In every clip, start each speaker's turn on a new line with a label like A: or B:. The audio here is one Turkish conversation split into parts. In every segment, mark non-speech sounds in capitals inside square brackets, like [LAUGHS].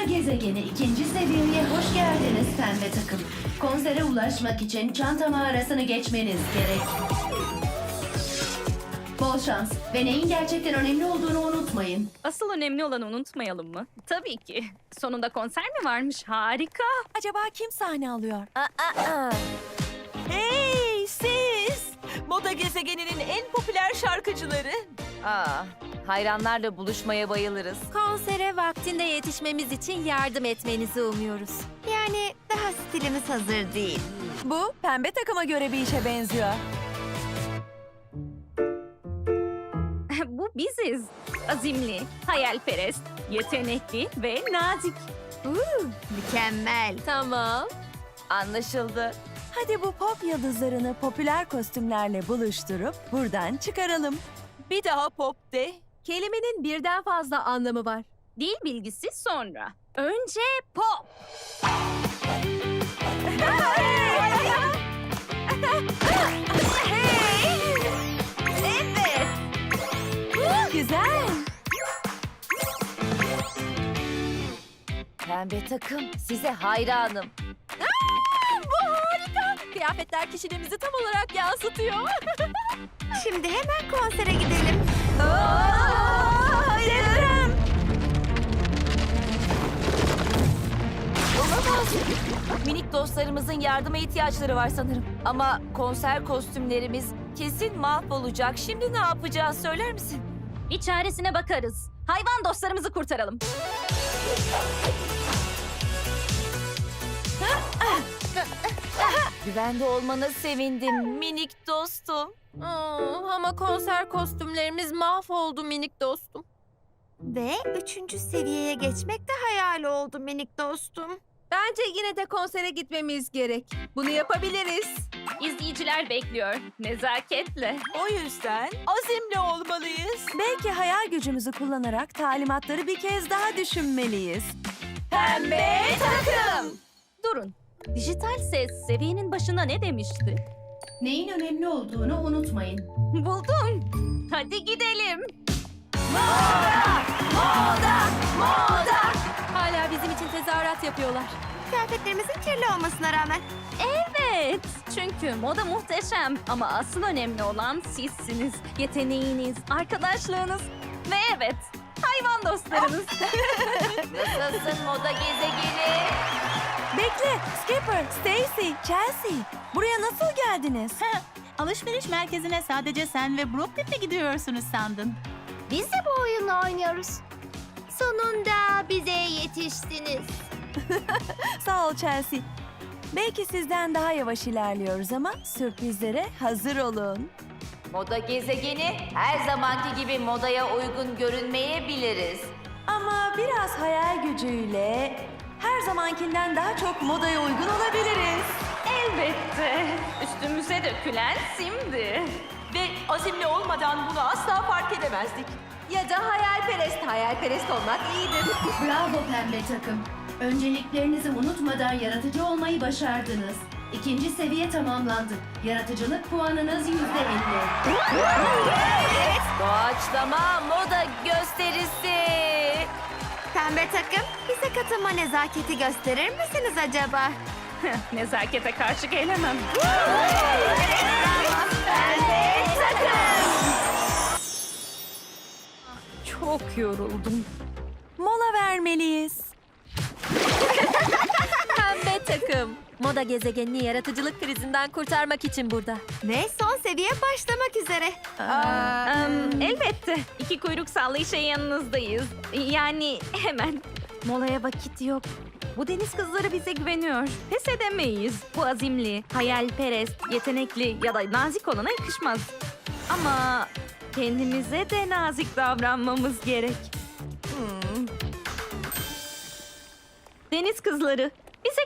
A: Moda gezegeni ikinci seviyeye hoş geldiniz pembe takım. Konsere ulaşmak için çanta mağarasını geçmeniz gerek. Bol şans ve neyin gerçekten önemli olduğunu unutmayın.
B: Asıl önemli olanı unutmayalım mı? Tabii ki. Sonunda konser mi varmış? Harika.
C: Acaba kim sahne alıyor?
D: Hey siz! Moda gezegeninin en popüler şarkıcıları.
E: Aa, hayranlarla buluşmaya bayılırız.
C: Konsere vaktinde yetişmemiz için yardım etmenizi umuyoruz.
F: Yani daha stilimiz hazır değil.
D: Bu pembe takıma göre bir işe benziyor. [LAUGHS]
B: Bu biziz. Azimli, hayalperest, yetenekli ve nazik.
F: Mükemmel.
C: Tamam.
E: Anlaşıldı.
D: Hadi bu pop yıldızlarını popüler kostümlerle buluşturup buradan çıkaralım. Bir daha pop de.
C: Kelimenin birden fazla anlamı var.
B: Dil bilgisi sonra. Önce pop. Evet.
D: Güzel.
E: Pembe takım, size hayranım.
C: Bu harika. Kıyafetler kişiliğimizi tam olarak yansıtıyor.
F: Şimdi hemen konsere gidelim.
D: Deprem.
E: Olamaz. Minik dostlarımızın yardıma ihtiyaçları var sanırım. Ama konser kostümlerimiz kesin mahvolacak. Şimdi ne yapacağız söyler misin?
B: Bir çaresine bakarız. Hayvan dostlarımızı kurtaralım.
E: Güvende olmana sevindim minik dostum.
C: Aa, ama konser kostümlerimiz mahvoldu minik dostum.
F: Ve üçüncü seviyeye geçmek de hayal oldu minik dostum.
C: Bence yine de konsere gitmemiz gerek. Bunu yapabiliriz.
B: İzleyiciler bekliyor. Nezaketle.
D: O yüzden azimli olmalıyız. Belki hayal gücümüzü kullanarak talimatları bir kez daha düşünmeliyiz. Pembe takım.
B: Durun. Dijital ses seviyenin başına ne demişti?
A: Neyin önemli olduğunu unutmayın.
B: Buldum. Hadi gidelim.
C: Hala bizim için tezahürat yapıyorlar.
F: Kıyafetlerimizin kirli olmasına rağmen.
B: Evet. Çünkü moda muhteşem ama asıl önemli olan sizsiniz. Yeteneğiniz, arkadaşlığınız ve evet hayvan dostlarınız. [LAUGHS]
E: Nasılsın moda gezegeni?
D: Bekle, Skipper, Stacy, Chelsea. Buraya nasıl geldiniz? [LAUGHS]
G: Alışveriş merkezine sadece sen ve Brooklyn mi gidiyorsunuz sandın?
F: Biz de bu oyunu oynuyoruz. Sonunda bize yetiştiniz. [LAUGHS]
D: Sağ ol Chelsea. Belki sizden daha yavaş ilerliyoruz ama sürprizlere hazır olun.
E: Moda gezegeni her zamanki gibi modaya uygun görünmeyebiliriz.
D: Ama biraz hayal gücüyle her zamankinden daha çok modaya uygun olabiliriz.
B: Elbette. Üstümüze dökülen simdi.
D: Ve azimli olmadan bunu asla fark edemezdik.
C: Ya da hayalperest. Hayalperest olmak iyidir.
A: Bravo pembe takım. Önceliklerinizi unutmadan yaratıcı olmayı başardınız. İkinci seviye tamamlandı. Yaratıcılık puanınız yüzde elli.
E: Doğaçlama moda gösterisi.
F: Pembe takım bize katılma nezaketi gösterir misiniz acaba? [LAUGHS]
B: Nezakete karşı gelemem. Çok yoruldum.
D: Mola vermeliyiz. [LAUGHS]
C: Pembe takım. Moda gezegenini yaratıcılık krizinden kurtarmak için burada.
F: Ve son seviye başlamak üzere.
B: Em, elbette. İki kuyruk sallayışa yanınızdayız. Yani hemen. Molaya vakit yok. Bu deniz kızları bize güveniyor. Pes edemeyiz. Bu azimli, hayalperest, yetenekli ya da nazik olana yakışmaz. Ama kendimize de nazik davranmamız gerek. Hmm. Deniz kızları,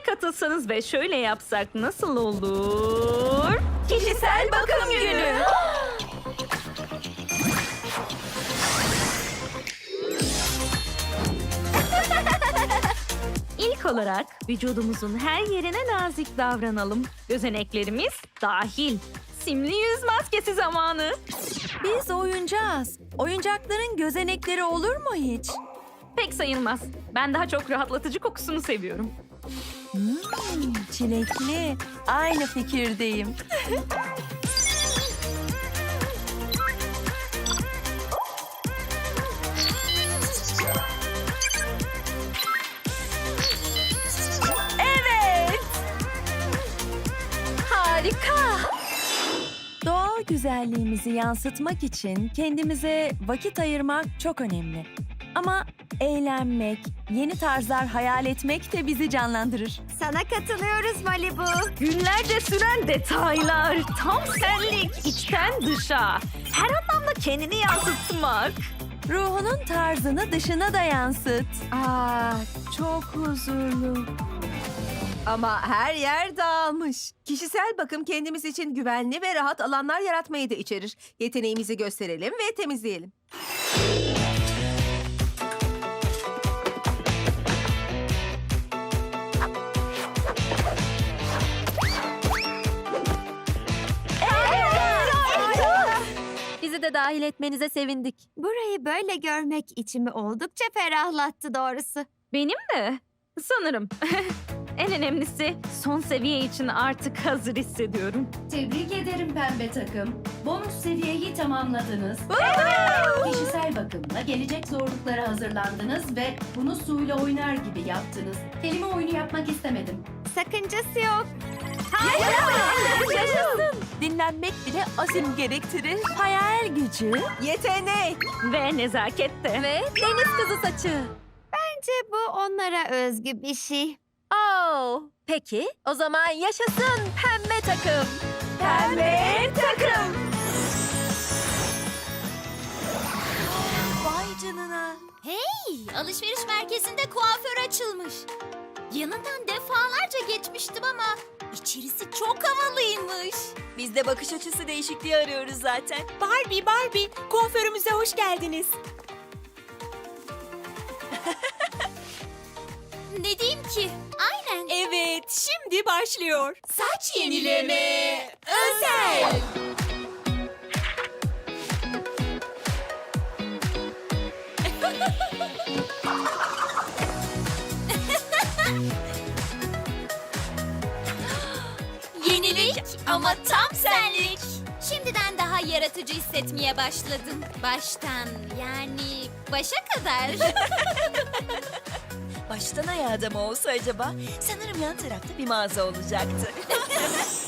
B: katılsanız ve şöyle yapsak nasıl olur? Kişisel bakım günü. İlk olarak vücudumuzun her yerine nazik davranalım. Gözeneklerimiz dahil. Simli yüz maskesi zamanı.
D: Biz oyuncağız. Oyuncakların gözenekleri olur mu hiç?
B: Pek sayılmaz. Ben daha çok rahatlatıcı kokusunu seviyorum.
D: Hmm, çilekli. Aynı fikirdeyim. Evet.
C: Harika.
D: Doğal güzelliğimizi yansıtmak için kendimize vakit ayırmak çok önemli. Ama eğlenmek, yeni tarzlar hayal etmek de bizi canlandırır.
F: Sana katılıyoruz Malibu.
B: Günlerce süren detaylar, tam senlik, içten dışa. Her anlamda kendini yansıtmak.
D: Ruhunun tarzını dışına da yansıt.
H: Aa, çok huzurlu. Ama her yer dağılmış. Kişisel bakım kendimiz için güvenli ve rahat alanlar yaratmayı da içerir. Yeteneğimizi gösterelim ve temizleyelim.
C: Bizi de dahil etmenize sevindik.
F: Burayı böyle görmek içimi oldukça ferahlattı doğrusu.
B: Benim de. Sanırım. [LAUGHS] en önemlisi son seviye için artık hazır hissediyorum.
A: Tebrik ederim pembe takım. Bonus seviyeyi tamamladınız. Kişisel bakımla gelecek zorluklara hazırlandınız ve bunu suyla oynar gibi yaptınız. Kelime oyunu yapmak istemedim.
F: Sakıncası yok.
D: Dinlenmek bile azim gerektirir. Hayal gücü,
H: Yetenek!
B: Ve nezaket de.
C: Ve deniz kızı saçı.
F: Bence bu onlara özgü bir şey.
C: Oo. Peki o zaman yaşasın pembe takım.
D: pembe takım.
H: Vay canına!
F: Hey, alışveriş merkezinde kuaför açılmış. Yanından defalarca geçmiştim ama içerisi çok havalıymış.
E: Biz de bakış açısı değişikliği arıyoruz zaten.
D: Barbie, Barbie, kuaförümüze hoş geldiniz. [LAUGHS]
F: Ne diyeyim ki? Aynen.
D: Evet, şimdi başlıyor.
F: Saç yenileme özel. Ama tam senlik. Şimdiden daha yaratıcı hissetmeye başladım. Baştan yani başa kadar. [LAUGHS]
E: Baştan ayağa da mı olsa acaba? Sanırım yan tarafta bir mağaza olacaktı. [LAUGHS]